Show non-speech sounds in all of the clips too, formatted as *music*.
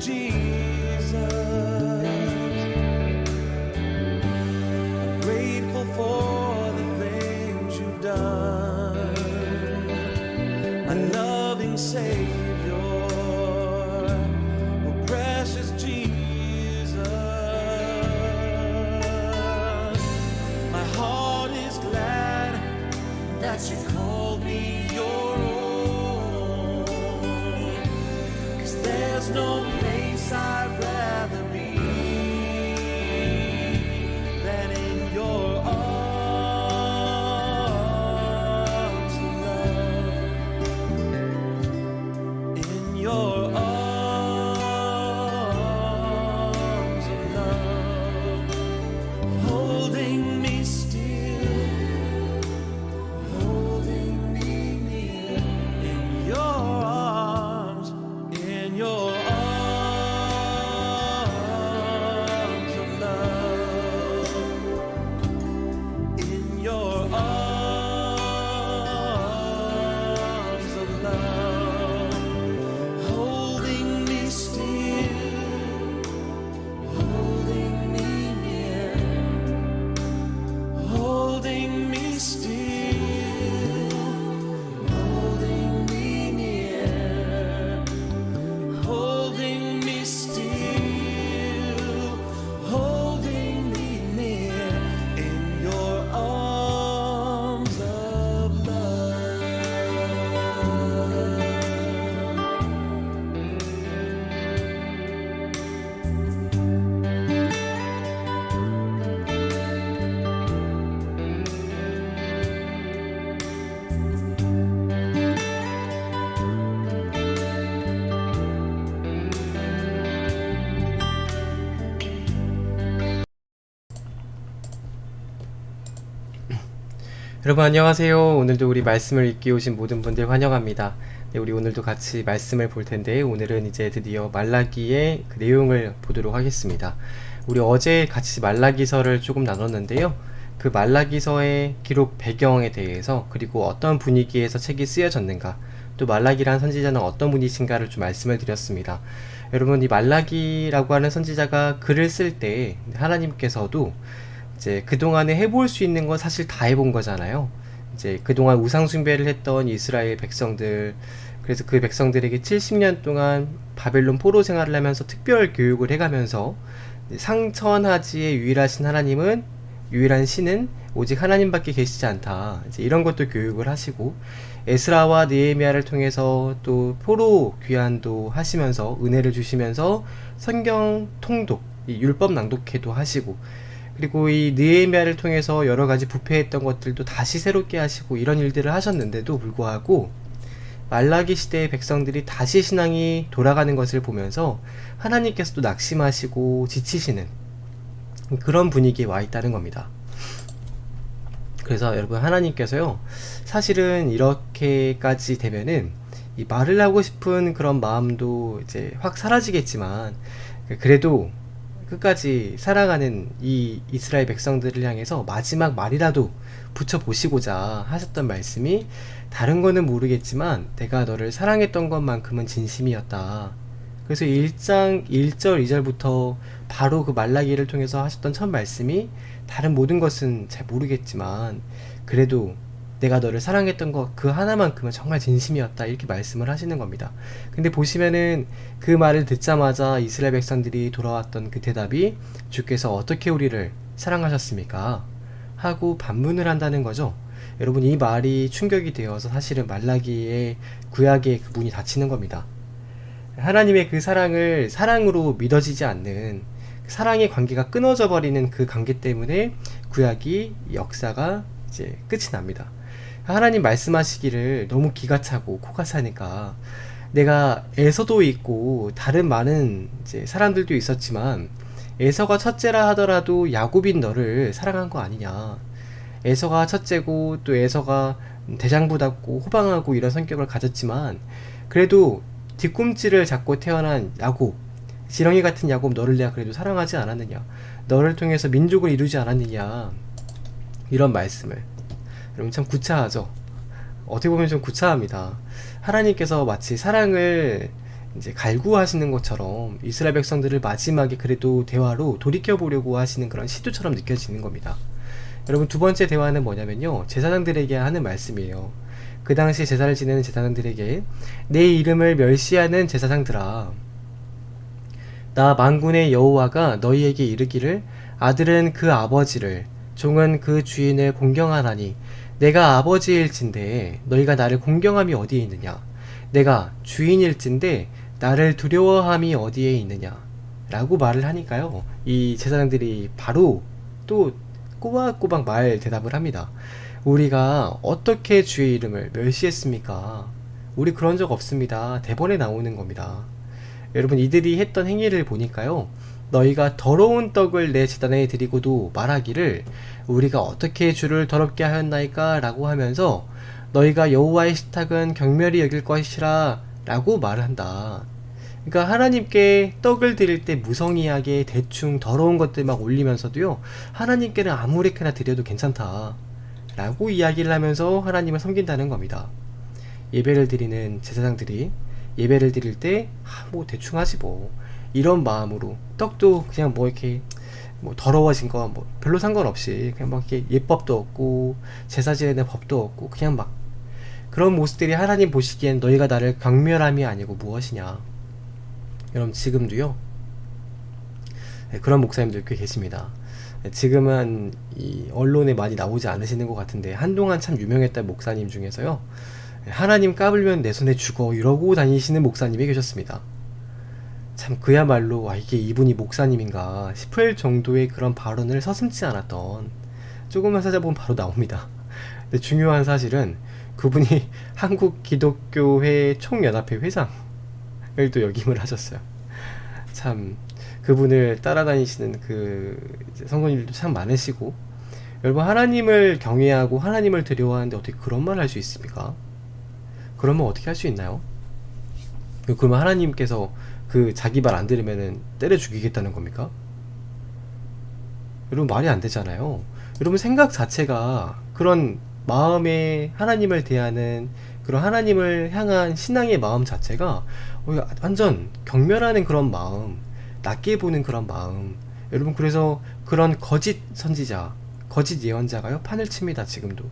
Jesus. 여러분 안녕하세요. 오늘도 우리 말씀을 읽기 오신 모든 분들 환영합니다. 네, 우리 오늘도 같이 말씀을 볼 텐데 오늘은 이제 드디어 말라기의 그 내용을 보도록 하겠습니다. 우리 어제 같이 말라기서를 조금 나눴는데요. 그 말라기서의 기록 배경에 대해서 그리고 어떤 분위기에서 책이 쓰여졌는가 또 말라기란 선지자는 어떤 분이신가를 좀 말씀을 드렸습니다. 여러분 이 말라기라고 하는 선지자가 글을 쓸 때 하나님께서도 이제 그동안에 해볼 수 있는 건 사실 다 해본 거잖아요. 이제 그동안 우상숭배를 했던 이스라엘 백성들, 그래서 그 백성들에게 70년 동안 바벨론 포로 생활을 하면서 특별 교육을 해가면서 상천하지의 유일하신 하나님은 유일한 신은 오직 하나님밖에 계시지 않다. 이제 이런 것도 교육을 하시고 에스라와 느헤미야를 통해서 또 포로 귀환도 하시면서 은혜를 주시면서 성경 통독, 이 율법 낭독회도 하시고 그리고 이 느헤미야를 통해서 여러 가지 부패했던 것들도 다시 새롭게 하시고 이런 일들을 하셨는데도 불구하고 말라기 시대의 백성들이 다시 신앙이 돌아가는 것을 보면서 하나님께서도 낙심하시고 지치시는 그런 분위기에 와 있다는 겁니다. 그래서 여러분 하나님께서요 사실은 이렇게까지 되면은 이 말을 하고 싶은 그런 마음도 이제 확 사라지겠지만 그래도 끝까지 살아가는 이 이스라엘 백성들을 향해서 마지막 말이라도 붙여보시고자 하셨던 말씀이 다른 거는 모르겠지만 내가 너를 사랑했던 것만큼은 진심이었다. 그래서 1장 1절 2절부터 바로 그 말라기를 통해서 하셨던 첫 말씀이 다른 모든 것은 잘 모르겠지만 그래도 내가 너를 사랑했던 것 그 하나만큼은 정말 진심이었다 이렇게 말씀을 하시는 겁니다. 근데 보시면은 그 말을 듣자마자 이스라엘 백성들이 돌아왔던 그 대답이 주께서 어떻게 우리를 사랑하셨습니까? 하고 반문을 한다는 거죠. 여러분 이 말이 충격이 되어서 사실은 말라기의 구약의 그 문이 닫히는 겁니다. 하나님의 그 사랑을 사랑으로 믿어지지 않는 사랑의 관계가 끊어져 버리는 그 관계 때문에 구약이 역사가 이제 끝이 납니다. 하나님 말씀하시기를 너무 기가 차고 코가 차니까. 내가 에서도 있고 다른 많은 이제 사람들도 있었지만 에서가 첫째라 하더라도 야곱인 너를 사랑한 거 아니냐. 에서가 첫째고 또 에서가 대장부답고 호방하고 이런 성격을 가졌지만 그래도 뒤꿈치를 잡고 태어난 야곱 지렁이 같은 야곱 너를 내가 그래도 사랑하지 않았느냐. 너를 통해서 민족을 이루지 않았느냐. 이런 말씀을 여러분 참 구차하죠. 어떻게 보면 좀 구차합니다. 하나님께서 마치 사랑을 이제 갈구하시는 것처럼 이스라엘 백성들을 마지막에 그래도 대화로 돌이켜 보려고 하시는 그런 시도처럼 느껴지는 겁니다. 여러분 두 번째 대화는 뭐냐면요. 제사장들에게 하는 말씀이에요. 그 당시 제사를 지내는 제사장들에게 내 이름을 멸시하는 제사장들아 나 만군의 여호와가 너희에게 이르기를 아들은 그 아버지를 종은 그 주인을 공경하나니 내가 아버지일진데 너희가 나를 공경함이 어디에 있느냐? 내가 주인일진데 나를 두려워함이 어디에 있느냐? 라고 말을 하니까요. 이 제사장들이 바로 또 꼬박꼬박 말 대답을 합니다. 우리가 어떻게 주의 이름을 멸시했습니까? 우리 그런 적 없습니다. 대본에 나오는 겁니다. 여러분 이들이 했던 행위를 보니까요. 너희가 더러운 떡을 내 제단에 드리고도 말하기를 우리가 어떻게 주를 더럽게 하였나이까 라고 하면서 너희가 여호와의 식탁은 경멸히 여길 것이라 라고 말을 한다. 그러니까 하나님께 떡을 드릴 때 무성의하게 대충 더러운 것들 막 올리면서도요. 하나님께는 아무렇게나 드려도 괜찮다. 라고 이야기를 하면서 하나님을 섬긴다는 겁니다. 예배를 드리는 제사장들이 예배를 드릴 때, 아, 뭐 대충 하지 뭐. 이런 마음으로 떡도 그냥 뭐 이렇게 뭐 더러워진 거뭐 별로 상관없이 그냥 막 이렇게 예법도 없고 제사 지내는 법도 없고 그냥 막 그런 모습들이 하나님 보시기엔 너희가 나를 경멸함이 아니고 무엇이냐. 여러분 지금도요. 네, 그런 목사님들 꽤 계십니다. 네, 지금은 이 언론에 많이 나오지 않으시는 것 같은데 한동안 참 유명했던 목사님 중에서요. 하나님 까불면 내 손에 죽어 이러고 다니시는 목사님이 계셨습니다. 참 그야말로 와 이게 이분이 목사님인가 싶을 정도의 그런 발언을 서슴지 않았던 조금만 찾아보면 바로 나옵니다. 근데 중요한 사실은 그분이 *laughs* 한국 기독교회 총연합회 회장을 또 역임을 하셨어요. 참 그분을 따라다니시는 그 성도님들도 참 많으시고 여러분 하나님을 경외하고 하나님을 두려워하는데 어떻게 그런 말 할 수 있습니까? 그러면 어떻게 할 수 있나요? 그러면 하나님께서 그 자기 말 안 들으면은 때려 죽이겠다는 겁니까? 여러분 말이 안 되잖아요. 여러분 생각 자체가 그런 마음에 하나님을 대하는 그런 하나님을 향한 신앙의 마음 자체가 어, 완전 경멸하는 그런 마음, 낮게 보는 그런 마음. 여러분 그래서 그런 거짓 선지자, 거짓 예언자가요 판을 칩니다 지금도.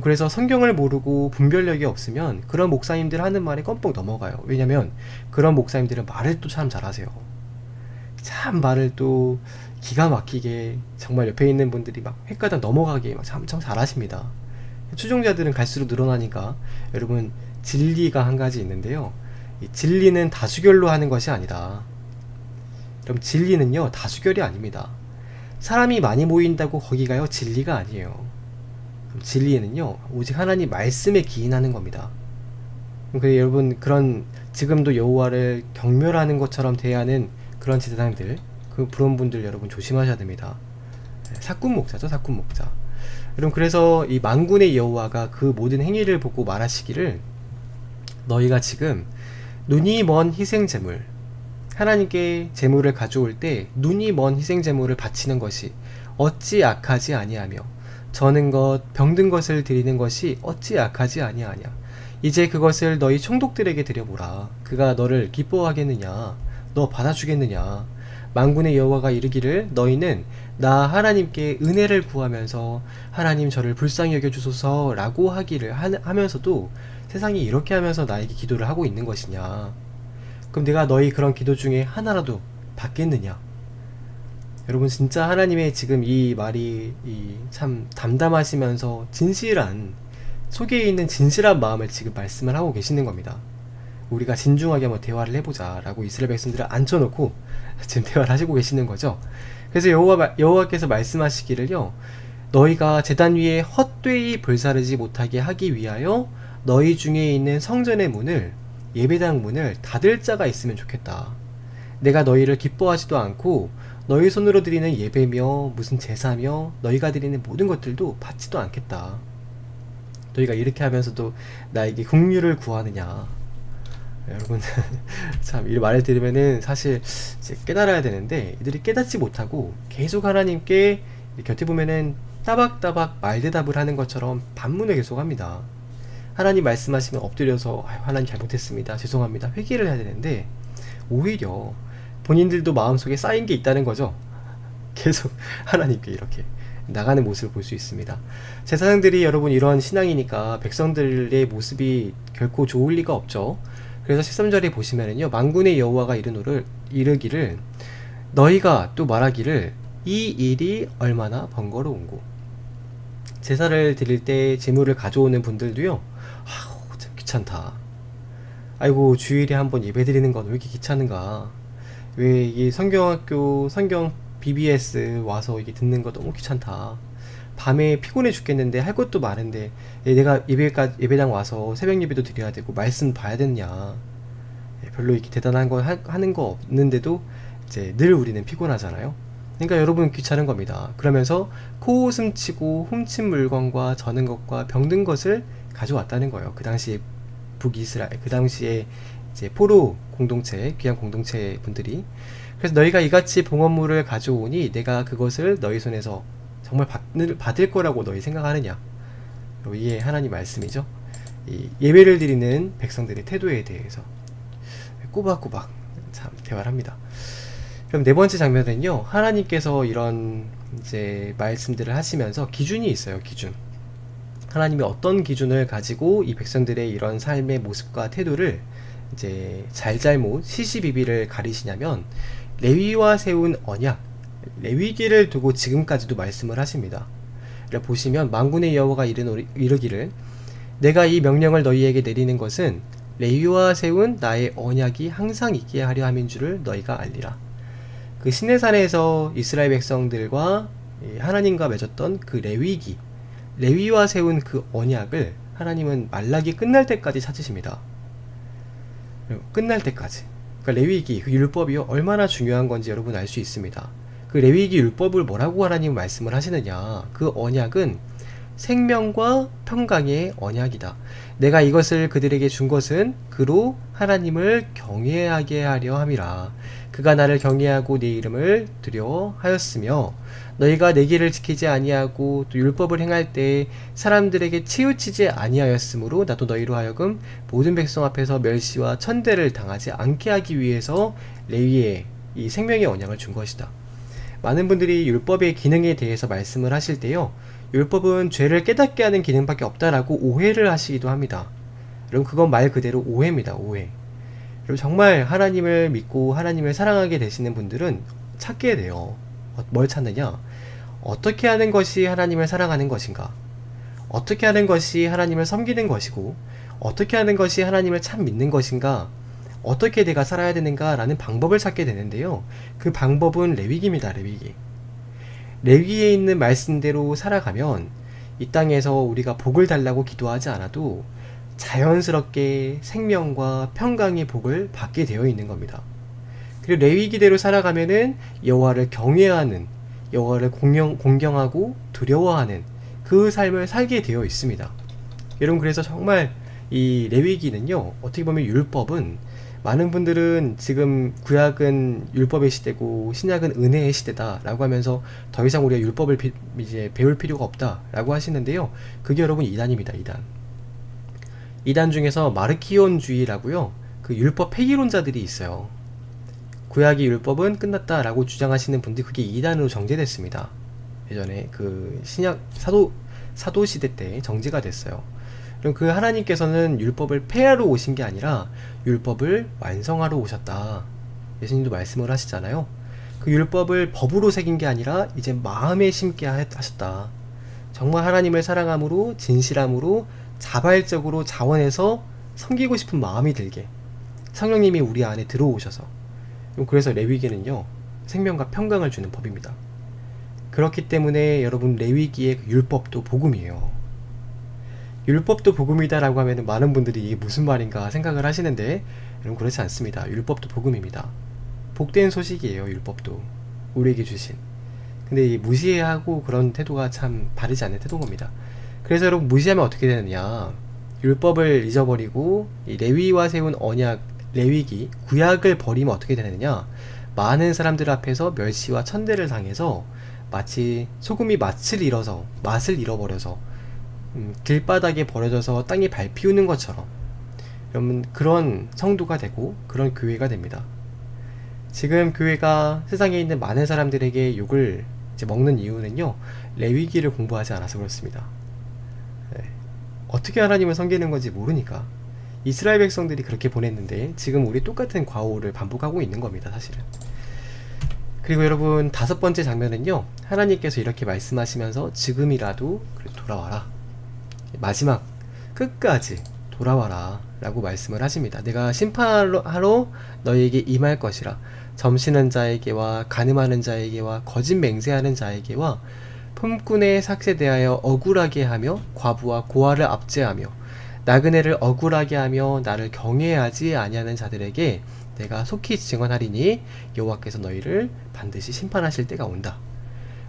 그래서 성경을 모르고 분별력이 없으면 그런 목사님들 하는 말이 껌뻑 넘어가요. 왜냐면 그런 목사님들은 말을 또 참 잘하세요. 참 말을 또 기가 막히게 정말 옆에 있는 분들이 막 획가다 넘어가게 참, 참 잘하십니다. 추종자들은 갈수록 늘어나니까 여러분 진리가 한 가지 있는데요. 이 진리는 다수결로 하는 것이 아니다. 그럼 진리는요 다수결이 아닙니다. 사람이 많이 모인다고 거기가요 진리가 아니에요. 진리에는요 오직 하나님 말씀에 기인하는 겁니다. 그 여러분 그런 지금도 여호와를 경멸하는 것처럼 대하는 그런 제사장들 그 그런 분들 여러분 조심하셔야 됩니다. 사꾼 목자죠 사꾼 목자. 여러분 그래서 이 만군의 여호와가 그 모든 행위를 보고 말하시기를 너희가 지금 눈이 먼 희생 제물 하나님께 제물을 가져올 때 눈이 먼 희생 제물을 바치는 것이 어찌 악하지 아니하며 저는 것 병든 것을 드리는 것이 어찌 악하지 아니하냐. 이제 그것을 너희 총독들에게 드려보라. 그가 너를 기뻐하겠느냐? 너 받아주겠느냐? 만군의 여호와가 이르기를 너희는 나 하나님께 은혜를 구하면서 하나님 저를 불쌍히 여겨 주소서라고 하기를 하, 하면서도 세상이 이렇게 하면서 나에게 기도를 하고 있는 것이냐? 그럼 내가 너희 그런 기도 중에 하나라도 받겠느냐 여러분 진짜 하나님의 지금 이 말이 이 참 담담하시면서 진실한 속에 있는 진실한 마음을 지금 말씀을 하고 계시는 겁니다. 우리가 진중하게 한번 대화를 해보자라고 이스라엘 백성들을 앉혀놓고 *laughs* 지금 대화를 하시고 계시는 거죠. 그래서 여호와 여호와께서 말씀하시기를요, 너희가 제단 위에 헛되이 불사르지 못하게 하기 위하여 너희 중에 있는 성전의 문을 예배당 문을 닫을 자가 있으면 좋겠다. 내가 너희를 기뻐하지도 않고 너희 손으로 드리는 예배며 무슨 제사며 너희가 드리는 모든 것들도 받지도 않겠다. 너희가 이렇게 하면서도 나에게 국류를 구하느냐. 여러분 *laughs* 참이 말을 들으면은 사실 이제 깨달아야 되는데 이들이 깨닫지 못하고 계속 하나님께 곁에 보면은 따박따박 말대답을 하는 것처럼 반문을 계속합니다. 하나님 말씀하시면 엎드려서 "하나님 잘못했습니다. 죄송합니다. 회개를 해야 되는데 오히려 본인들도 마음속에 쌓인 게 있다는 거죠. 계속 하나님께 이렇게 나가는 모습을 볼 수 있습니다. 제사장들이 여러분 이런 신앙이니까 백성들의 모습이 결코 좋을 리가 없죠. 그래서 13절에 보시면은요. 만군의 여호와가 이르노를 이르기를 너희가 또 말하기를 이 일이 얼마나 번거로운고 제사를 드릴 때 제물을 가져오는 분들도요. 아우 참 귀찮다. 아이고 주일에 한번 예배 드리는 건 왜 이렇게 귀찮은가? 왜이 성경학교 성경 BBS 와서 이게 듣는 거 너무 귀찮다. 밤에 피곤해 죽겠는데 할 것도 많은데 예, 내가 예배가 예배당 와서 새벽 예배도 드려야 되고 말씀 봐야 되느냐. 예, 별로 이렇게 대단한 거 하, 하는 거 없는데도 이제 늘 우리는 피곤하잖아요. 그러니까 여러분 귀찮은 겁니다. 그러면서 코웃음 치고 훔친 물건과 저는 것과 병든 것을 가져왔다는 거예요. 그 당시에 북이스라엘 그 당시에 이제 포로 공동체 귀한 공동체 분들이. 그래서 너희가 이같이 봉헌물을 가져오니 내가 그것을 너희 손에서 정말 받을, 받을 거라고 너희 생각하느냐? 이게 하나님 말씀이죠. 이 예배를 드리는 백성들의 태도에 대해서. 꼬박꼬박 참 대화를 합니다. 그럼 네 번째 장면은요 하나님께서 이런 이제 말씀들을 하시면서 기준이 있어요 기준. 하나님이 어떤 기준을 가지고 이 백성들의 이런 삶의 모습과 태도를 이제 잘잘못 시시비비를 가리시냐면 레위와 세운 언약 레위기를 두고 지금까지도 말씀을 하십니다. 그래 보시면 만군의 여호와가 이르기를 내가 이 명령을 너희에게 내리는 것은 레위와 세운 나의 언약이 항상 있게 하려 함인 줄을 너희가 알리라. 그 시내산에서 이스라엘 백성들과 이 하나님과 맺었던 그 레위기 레위와 세운 그 언약을 하나님은 말라기 끝날 때까지 찾으십니다. 끝날 때까지. 그러니까 레위기 그 율법이요 얼마나 중요한 건지 여러분 알 수 있습니다. 그 레위기 율법을 뭐라고 하나님 말씀을 하시느냐? 그 언약은 생명과 평강의 언약이다. 내가 이것을 그들에게 준 것은 그로 하나님을 경외하게 하려 함이라. 그가 나를 경외하고 내 이름을 두려워하였으며 너희가 내 길을 지키지 아니하고 또 율법을 행할 때 사람들에게 치우치지 아니하였으므로 나도 너희로 하여금 모든 백성 앞에서 멸시와 천대를 당하지 않게 하기 위해서 레위의 이 생명의 언약을 준 것이다. 많은 분들이 율법의 기능에 대해서 말씀을 하실 때요. 율법은 죄를 깨닫게 하는 기능밖에 없다라고 오해를 하시기도 합니다. 여러분 그건 말 그대로 오해입니다. 오해. 여러분 정말 하나님을 믿고 하나님을 사랑하게 되시는 분들은 찾게 돼요. 어, 뭘 찾느냐? 어떻게 하는 것이 하나님을 사랑하는 것인가? 어떻게 하는 것이 하나님을 섬기는 것이고 어떻게 하는 것이 하나님을 참 믿는 것인가? 어떻게 내가 살아야 되는가라는 방법을 찾게 되는데요. 그 방법은 레위기입니다. 레위기. 레위기에 있는 말씀대로 살아가면 이 땅에서 우리가 복을 달라고 기도하지 않아도 자연스럽게 생명과 평강의 복을 받게 되어 있는 겁니다. 그리고 레위기대로 살아가면은 여호와를 경외하는 여호와를 공경, 공경하고 두려워하는 그 삶을 살게 되어 있습니다. 여러분 그래서 정말 이 레위기는요 어떻게 보면 율법은 많은 분들은 지금 구약은 율법의 시대고 신약은 은혜의 시대다라고 하면서 더 이상 우리가 율법을 비- 이제 배울 필요가 없다라고 하시는데요. 그게 여러분 이단입니다. 이단. 이단 중에서 마르키온주의라고요. 그 율법 폐기론자들이 있어요. 구약의 율법은 끝났다라고 주장하시는 분들 그게 이단으로 정제됐습니다. 예전에 그 신약 사도 사도 시대 때 정제가 됐어요. 그럼 그 하나님께서는 율법을 폐하러 오신 게 아니라 율법을 완성하러 오셨다. 예수님도 말씀을 하시잖아요. 그 율법을 법으로 새긴 게 아니라 이제 마음에 심게 하- 하셨다. 정말 하나님을 사랑함으로 진실함으로 자발적으로 자원해서 섬기고 싶은 마음이 들게 성령님이 우리 안에 들어오셔서 그래서 레위기는요 생명과 평강을 주는 법입니다. 그렇기 때문에 여러분 레위기의 그 율법도 복음이에요. 율법도 복음이다라고 하면 많은 분들이 이게 무슨 말인가 생각을 하시는데 여러분 그렇지 않습니다. 율법도 복음입니다. 복된 소식이에요. 율법도 우리에게 주신. 근데 이 무시하고 그런 태도가 참 바르지 않는 태도인 겁니다. 그래서 여러분 무시하면 어떻게 되느냐? 율법을 잊어버리고 이 레위와 세운 언약 레위기 구약을 버리면 어떻게 되느냐? 많은 사람들 앞에서 멸시와 천대를 당해서 마치 소금이 맛을 잃어서 맛을 잃어버려서 음, 길바닥에 버려져서 땅에 밟히우는 것처럼 여러분 그런 성도가 되고 그런 교회가 됩니다. 지금 교회가 세상에 있는 많은 사람들에게 욕을 먹는 이유는요 레위기를 공부하지 않아서 그렇습니다. 네. 어떻게 하나님을 섬기는 건지 모르니까 이스라엘 백성들이 그렇게 보냈는데 지금 우리 똑같은 과오를 반복하고 있는 겁니다 사실은. 그리고 여러분 다섯 번째 장면은요 하나님께서 이렇게 말씀하시면서 지금이라도 돌아와라 마지막 끝까지 돌아와라 라고 말씀을 하십니다 내가 심판하러 너희에게 임할 것이라 점시는 자에게와 가늠하는 자에게와 거짓 맹세하는 자에게와 품꾼의 삭제 대하여 억울하게 하며 과부와 고아를 압제하며 나그네를 억울하게 하며 나를 경외하지 아니하는 자들에게 내가 속히 증언하리니 여호와께서 너희를 반드시 심판하실 때가 온다.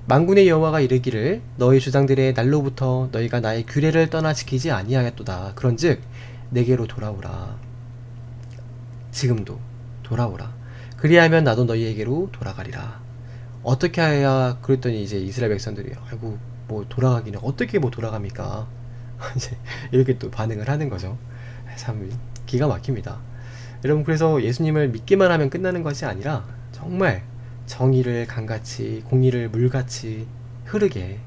만군의 여호와가 이르기를 너희 주장들의 날로부터 너희가 나의 규례를 떠나 지키지 아니하였도다. 그런즉 내게로 돌아오라. 지금도 돌아오라. 그리하면 나도 너희에게로 돌아가리라. 어떻게 해야 그랬더니 이제 이스라엘 백성들이 아이고 뭐 돌아가기는 어떻게 뭐 돌아갑니까? *laughs* 이제 이렇게 또 반응을 하는 거죠. 참 기가 막힙니다. 여러분 그래서 예수님을 믿기만 하면 끝나는 것이 아니라 정말 정의를 강같이 공의를 물같이 흐르게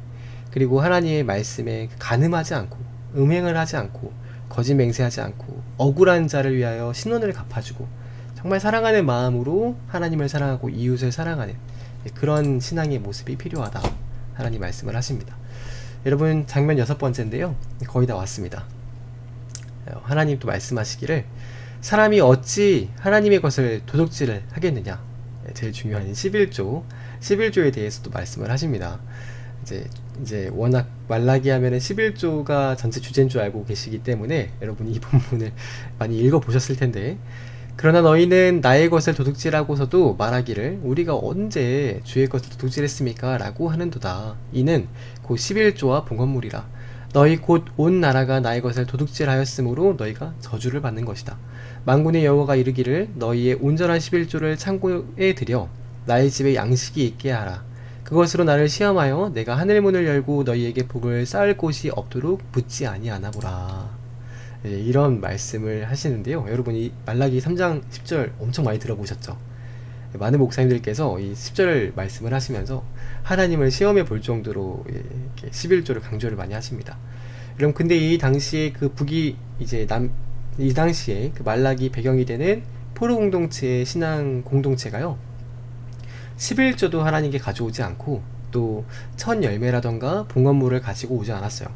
그리고 하나님의 말씀에 간음하지 않고 음행을 하지 않고 거짓 맹세하지 않고 억울한 자를 위하여 신원을 갚아주고 정말 사랑하는 마음으로 하나님을 사랑하고 이웃을 사랑하는 그런 신앙의 모습이 필요하다 하나님 말씀을 하십니다. 여러분 장면 여섯 번째인데요 거의 다 왔습니다. 어, 하나님 또 말씀하시기를 사람이 어찌 하나님의 것을 도둑질을 하겠느냐 예, 제일 중요한 11조 11조에 대해서도 말씀을 하십니다. 이제 이제 워낙 말라기 하면은 11조가 전체 주제인 줄 알고 계시기 때문에 여러분 이 본문을 *laughs* 많이 읽어 보셨을 텐데 그러나 너희는 나의 것을 도둑질하고서도 말하기를 우리가 언제 주의 것을 도둑질했습니까? 라고 하는도다. 이는 곧 11조와 봉헌물이라. 너희 곧 온 나라가 나의 것을 도둑질하였으므로 너희가 저주를 받는 것이다. 만군의 여호와가 이르기를 너희의 온전한 11조를 창고에 들여 나의 집에 양식이 있게 하라. 그것으로 나를 시험하여 내가 하늘 문을 열고 너희에게 복을 쌓을 곳이 없도록 붙지 아니하나 보라. 예, 이런 말씀을 하시는데요. 여러분 이 말라기 3장 10절 엄청 많이 들어보셨죠? 많은 목사님들께서 이 10절 말씀을 하시면서 하나님을 시험해 볼 정도로 예, 이렇게 11조를 강조를 많이 하십니다. 여러분 근데 이 당시에 그 북이 이제 남 이 당시에 그 말라기 배경이 되는 포로 공동체의 신앙 공동체가요. 11조도 하나님께 가져오지 않고 또첫 열매라던가 봉헌물을 가지고 오지 않았어요.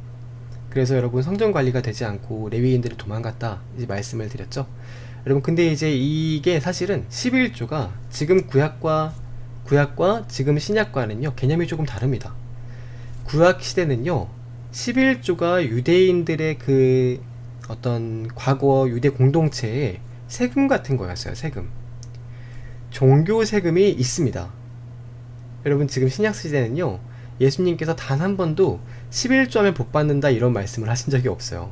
그래서 여러분 성전 관리가 되지 않고 레위인들이 도망갔다 이제 말씀을 드렸죠. 여러분 근데 이제 이게 사실은 11조가 지금 구약과 구약과 지금 신약과는요 개념이 조금 다릅니다. 구약 시대는요 11조가 유대인들의 그 어떤 과거 유대 공동체의 세금 같은 거였어요 세금. 종교 세금이 있습니다. 여러분 지금 신약 시대는요 예수님께서 단 한 번도 11조하면 복 받는다 이런 말씀을 하신 적이 없어요.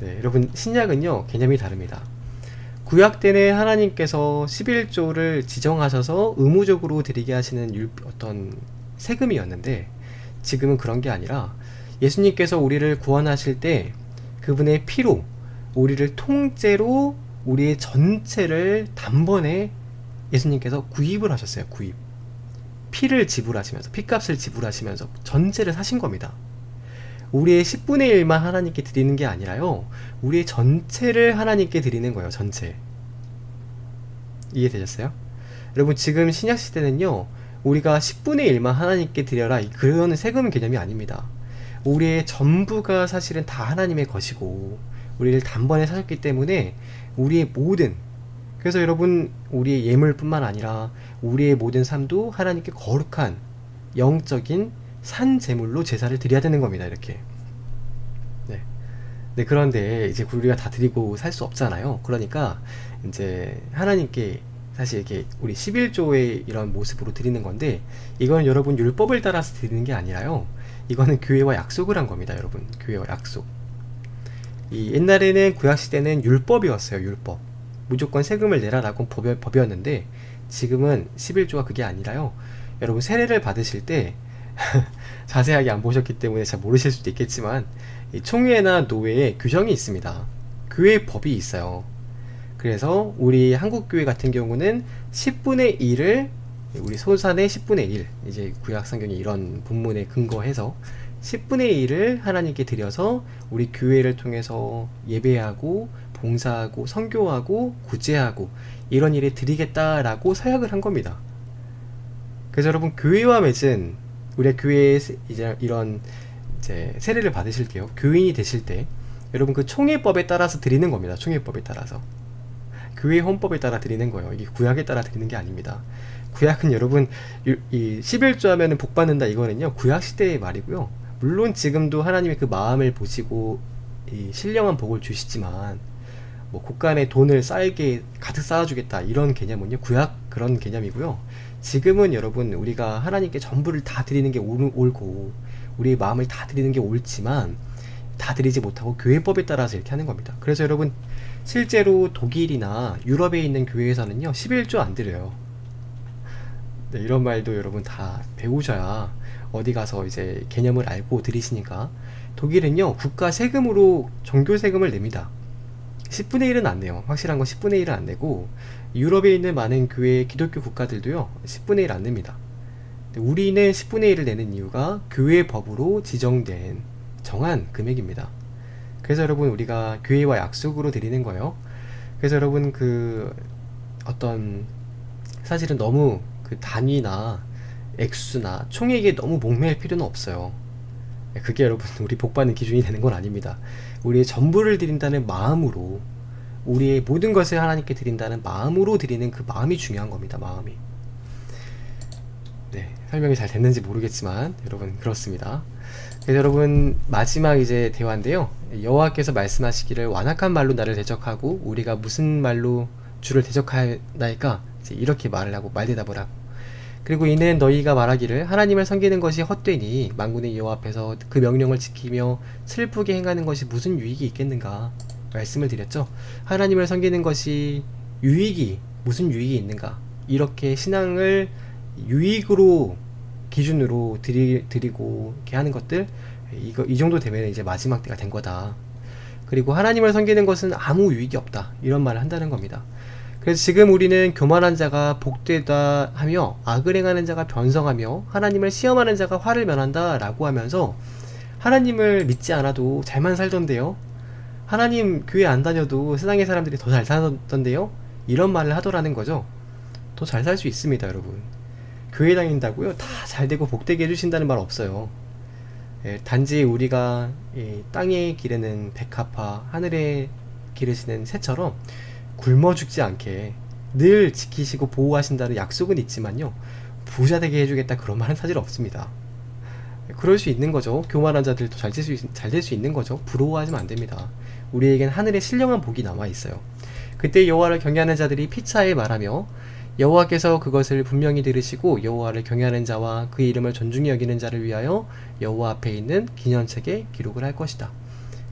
네, 여러분 신약은요 개념이 다릅니다. 구약 때는 하나님께서 11조를 지정하셔서 의무적으로 드리게 하시는 율, 어떤 세금이었는데 지금은 그런 게 아니라 예수님께서 우리를 구원하실 때 그분의 피로 우리를 통째로 우리의 전체를 단번에 예수님께서 구입을 하셨어요. 구입. 피를 지불하시면서 피값을 지불하시면서 전체를 사신 겁니다. 우리의 10분의 1만 하나님께 드리는 게 아니라요. 우리의 전체를 하나님께 드리는 거예요. 전체. 이해되셨어요? 여러분 지금 신약 시대는요. 우리가 10분의 1만 하나님께 드려라. 이- 그거는 세금 개념이 아닙니다. 우리의 전부가 사실은 다 하나님의 것이고 우리를 단번에 사셨기 때문에 우리의 모든 그래서 여러분 우리의 예물뿐만 아니라 우리의 모든 삶도 하나님께 거룩한 영적인 산 제물로 제사를 드려야 되는 겁니다. 이렇게. 네. 네 그런데 이제 우리가 다 드리고 살 수 없잖아요. 그러니까 이제 하나님께 사실 이게 우리 11조의 이런 모습으로 드리는 건데 이건 여러분 율법을 따라서 드리는 게 아니라요. 이거는 교회와 약속을 한 겁니다, 여러분. 교회와 약속. 이 옛날에는 구약 시대는 율법이었어요, 율법. 무조건 세금을 내라라고 법이, 법이었는데 지금은 11조가 그게 아니라요. 여러분 세례를 받으실 때 *laughs* 자세하게 안 보셨기 때문에 잘 모르실 수도 있겠지만 이 총회나 노회에 규정이 있습니다. 교회 법이 있어요. 그래서 우리 한국 교회 같은 경우는 10분의 1을 우리 소산의 10분의 1 이제 구약 성경이 이런 본문에 근거해서 10분의 1을 하나님께 드려서 우리 교회를 통해서 예배하고 봉사하고 선교하고 구제하고 이런 일에 드리겠다라고 서약을 한 겁니다. 그래서 여러분 교회와 맺은 우리 교회에 세- 이제 이런 이제 세례를 받으실 때요 교인이 되실 때 여러분 그 총회법에 따라서 드리는 겁니다. 총회법에 따라서 교회 헌법에 따라 드리는 거예요. 이게 구약에 따라 드리는 게 아닙니다. 구약은 여러분 유- 이 11조 하면은 복 받는다 이거는요 구약 시대의 말이고요. 물론 지금도 하나님의 그 마음을 보시고 이 신령한 복을 주시지만 뭐 국간에 돈을 쌓게 가득 쌓아주겠다 이런 개념은요 구약 그런 개념이고요. 지금은 여러분 우리가 하나님께 전부를 다 드리는 게 옳- 옳고 우리의 마음을 다 드리는 게 옳지만 다 드리지 못하고 교회법에 따라서 이렇게 하는 겁니다. 그래서 여러분 실제로 독일이나 유럽에 있는 교회에서는요 11조 안 드려요. 네, 이런 말도 여러분 다 배우셔야 어디 가서 이제 개념을 알고 드리시니까 독일은요 국가 세금으로 종교 세금을 냅니다. 10분의 1은 안 내요. 확실한 건 10분의 1은 안 내고 유럽에 있는 많은 교회 기독교 국가들도요 10분의 1 안 냅니다. 우리는 10분의 1을 내는 이유가 교회 법으로 지정된 정한 금액입니다. 그래서 여러분 우리가 교회와 약속으로 드리는 거예요. 그래서 여러분 그 어떤 사실은 너무 그 단위나 액수나 총액에 너무 목매일 필요는 없어요. 그게 여러분 우리 복 받는 기준이 되는 건 아닙니다. 우리의 전부를 드린다는 마음으로 우리의 모든 것을 하나님께 드린다는 마음으로 드리는 그 마음이 중요한 겁니다. 마음이. 네, 설명이 잘 됐는지 모르겠지만 여러분 그렇습니다. 그래서 여러분 마지막 이제 대화인데요. 여호와께서 말씀하시기를 완악한 말로 나를 대적하고 우리가 무슨 말로 주를 대적하나이까? 이렇게 말을 하고 말대답을 하고. 그리고 이는 너희가 말하기를 하나님을 섬기는 것이 헛되니 만군의 여호와 앞에서 그 명령을 지키며 슬프게 행하는 것이 무슨 유익이 있겠는가? 말씀을 드렸죠. 하나님을 섬기는 것이 유익이 무슨 유익이 있는가? 이렇게 신앙을 유익으로 기준으로 드리, 드리고 이렇게 하는 것들 이거 이 정도 되면 이제 마지막 때가 된 거다. 그리고 하나님을 섬기는 것은 아무 유익이 없다. 이런 말을 한다는 겁니다. 그래서 지금 우리는 교만한 자가 복되다 하며 악을 행하는 자가 변성하며 하나님을 시험하는 자가 화를 면한다 라고 하면서 하나님을 믿지 않아도 잘만 살던데요. 하나님 교회 안 다녀도 세상의 사람들이 더 잘 살던데요. 이런 말을 하더라는 거죠. 더 잘 살 수 있습니다, 여러분. 교회 다닌다고요? 다 잘 되고 복되게 해주신다는 말 없어요. 예, 단지 우리가 이 땅에 기르는 백합화, 하늘에 기르시는 새처럼 굶어 죽지 않게 늘 지키시고 보호하신다는 약속은 있지만요. 부자 되게 해주겠다 그런 말은 사실 없습니다. 그럴 수 있는 거죠. 교만한 자들도 잘될수 있는 거죠. 부러워하시면 안 됩니다. 우리에겐 하늘의 신령한 복이 남아 있어요. 그때 여호와를 경외하는 자들이 피차에 말하며 여호와께서 그것을 분명히 들으시고 여호와를 경외하는 자와 그 이름을 존중히 여기는 자를 위하여 여호와 앞에 있는 기념책에 기록을 할 것이다.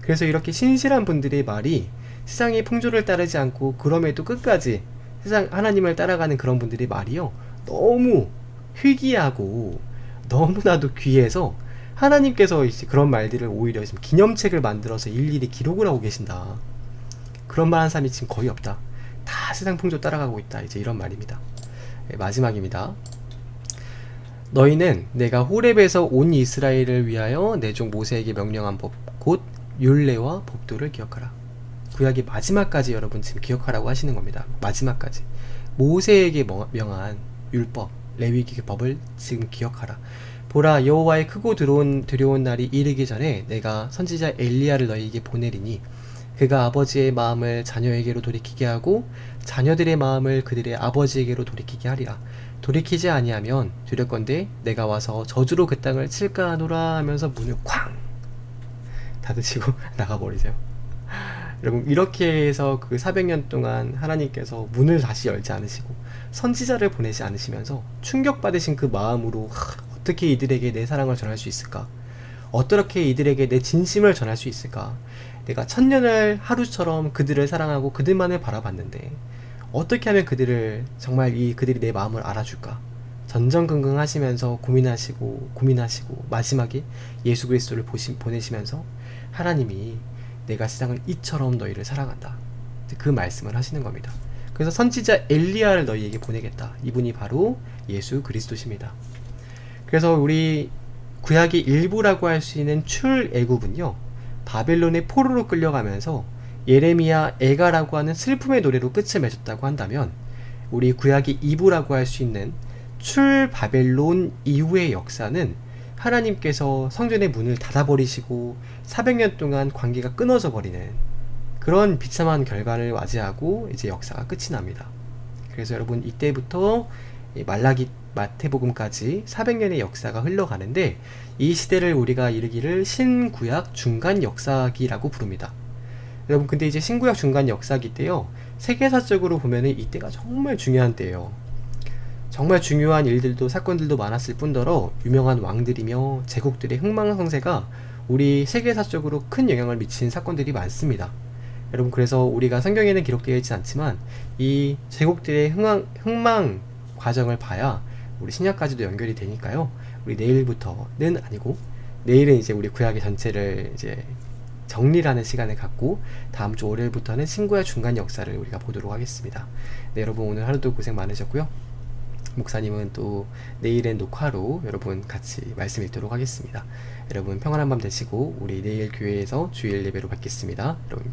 그래서 이렇게 신실한 분들의 말이 세상의 풍조를 따르지 않고 그럼에도 끝까지 세상 하나님을 따라가는 그런 분들의 말이요 너무 희귀하고 너무나도 귀해서 하나님께서 이제 그런 말들을 오히려 지금 기념책을 만들어서 일일이 기록을 하고 계신다. 그런 말 한 사람이 지금 거의 없다. 다 세상 풍조 따라가고 있다. 이제 이런 말입니다. 예, 마지막입니다. 너희는 내가 호렙에서 온 이스라엘을 위하여 내 종 모세에게 명령한 법 곧 율례와 법도를 기억하라. 구약의 마지막까지 여러분 지금 기억하라고 하시는 겁니다. 마지막까지 모세에게 명- 명한 율법 레위기 법을 지금 기억하라. 보라 여호와의 크고 들어온 두려운 날이 이르기 전에 내가 선지자 엘리야를 너희에게 보내리니 그가 아버지의 마음을 자녀에게로 돌이키게 하고 자녀들의 마음을 그들의 아버지에게로 돌이키게 하리라. 돌이키지 아니하면 두렵건대 내가 와서 저주로 그 땅을 칠까 하노라 하면서 문을 쾅 닫으시고 *laughs* 나가버리세요. 여러분 이렇게 해서 그 400년 동안 하나님께서 문을 다시 열지 않으시고 선지자를 보내지 않으시면서 충격받으신 그 마음으로 하, 어떻게 이들에게 내 사랑을 전할 수 있을까? 어떻게 이들에게 내 진심을 전할 수 있을까? 내가 천년을 하루처럼 그들을 사랑하고 그들만을 바라봤는데 어떻게 하면 그들을 정말 이 그들이 내 마음을 알아줄까? 전전긍긍 하시면서 고민하시고 고민하시고 마지막에 예수 그리스도를 보시, 보내시면서 하나님이 내가 세상을 이처럼 너희를 사랑한다. 그 말씀을 하시는 겁니다. 그래서 선지자 엘리야를 너희에게 보내겠다. 이분이 바로 예수 그리스도십니다. 그래서 우리 구약의 일부라고 할 수 있는 출애굽은요. 바벨론의 포로로 끌려가면서 예레미야 애가라고 하는 슬픔의 노래로 끝을 맺었다고 한다면 우리 구약의 2부라고 할 수 있는 출 바벨론 이후의 역사는 하나님께서 성전의 문을 닫아버리시고 400년 동안 관계가 끊어져 버리는 그런 비참한 결과를 맞이하고 이제 역사가 끝이 납니다. 그래서 여러분 이때부터 이 말라기 마태복음까지 400년의 역사가 흘러가는데 이 시대를 우리가 이르기를 신구약 중간 역사기라고 부릅니다. 여러분 근데 이제 신구약 중간 역사기 때요 세계사적으로 보면은 이때가 정말 중요한 때예요. 정말 중요한 일들도 사건들도 많았을 뿐더러 유명한 왕들이며 제국들의 흥망성쇠가 우리 세계사적으로 큰 영향을 미친 사건들이 많습니다. 여러분 그래서 우리가 성경에는 기록되어 있지 않지만 이 제국들의 흥망, 흥망 과정을 봐야 우리 신약까지도 연결이 되니까요. 우리 내일부터는 아니고 내일은 이제 우리 구약의 전체를 이제 정리라는 시간을 갖고 다음 주 월요일부터는 신구약 중간 역사를 우리가 보도록 하겠습니다. 네, 여러분 오늘 하루도 고생 많으셨고요. 목사님은 또 내일은 녹화로 여러분 같이 말씀 읽도록 하겠습니다. 여러분 평안한 밤 되시고 우리 내일 교회에서 주일 예배로 뵙겠습니다. 여러분